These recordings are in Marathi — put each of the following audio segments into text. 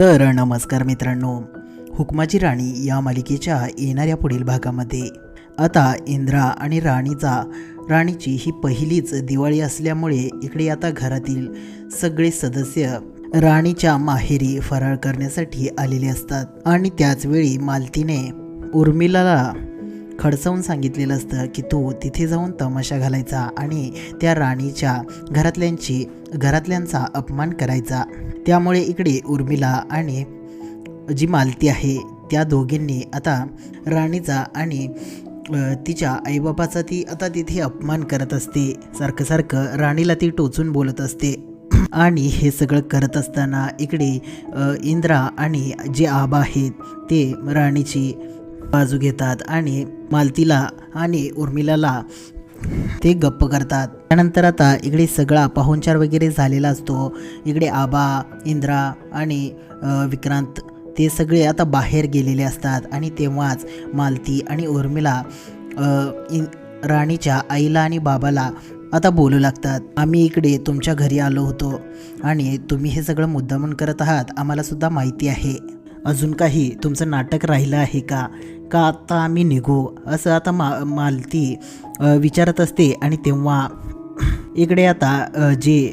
तर नमस्कार मित्रांनो हुकमाची राणी या मालिकेच्या येणाऱ्या पुढील भागामध्ये. आता इंद्रा आणि राणीचा राणीची ही पहिलीच दिवाळी असल्यामुळे इकडे आता घरातील सगळे सदस्य राणीच्या माहेरी फराळ करण्यासाठी आलेले असतात. आणि त्याचवेळी मालतीने उर्मिलाला खडसवून सांगितलेलं असतं की तू तिथे जाऊन तमाशा घालायचा आणि त्या राणीच्या घरातल्यांची घरातल्यांचा अपमान करायचा. त्यामुळे इकडे उर्मिला आणि जी मालती आहे त्या दोघींनी आता राणीचा आणि तिच्या आईबापाचा ती आता तिथे अपमान करत असते. सारखं सारखं राणीला ती टोचून बोलत असते. आणि हे सगळं करत असताना इकडे इंद्रा आणि जे आबा आहेत ते राणीची बाजू घेतात आणि मालतीला आणि उर्मिलाला ते गप्प करतात. त्यानंतर आता इकडे सगळा पाहुणचार वगैरे झालेला असतो. इकडे आबा इंद्रा आणि विक्रांत ते सगळे आता बाहेर गेलेले असतात आणि तेव्हाच मालती आणि उर्मिला राणीच्या आईला आणि बाबाला आता बोलू लागतात. आम्ही इकडे तुमच्या घरी आलो होतो आणि तुम्ही हे सगळं मुद्दामून करत आहात. आम्हालासुद्धा माहिती आहे. अजून काही तुमचं नाटक राहिलं आहे का? का आता आम्ही निघू? असं आता मा मालती विचारत असते आणि तेव्हा इकडे आता जे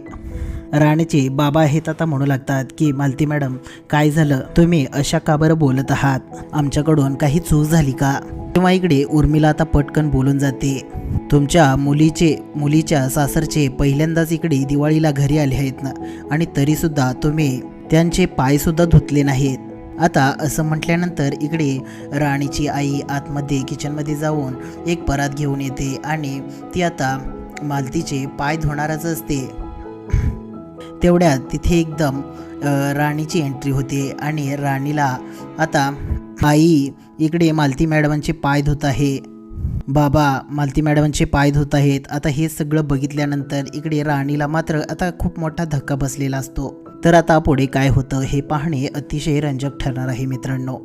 राणीचे बाबा आहेत आता म्हणू लागतात की मालती मॅडम काय झालं? तुम्ही अशा का बरं बोलत आहात? आमच्याकडून काही चूक झाली का? तेव्हा इकडे उर्मिला आता पटकन बोलून जाते. तुमच्या मुलीचे मुलीच्या सासरचे पहिल्यांदाच इकडे दिवाळीला घरी आले आहेत ना? आणि तरीसुद्धा तुम्ही त्यांचे पायसुद्धा धुतले नाहीत. आता असं म्हटल्यानंतर इकडे राणीची आई आतमध्ये किचनमध्ये जाऊन एक परात घेऊन येते आणि ती आता मालतीचे पाय धुणारच असते. तेवढ्यात तिथे एकदम राणीची एंट्री होते आणि राणीला आता आई इकडे मालती मॅडमांचे पाय धुत आहे. बाबा मालती मॅडमांचे पाय धुत आहेत. आता हे सगळं बघितल्यानंतर इकडे राणीला मात्र आता खूप मोठा धक्का बसलेला असतो. तर आता पुढे काय होतं हे पाहणे अतिशय रंजक ठरणार आहे मित्रांनो.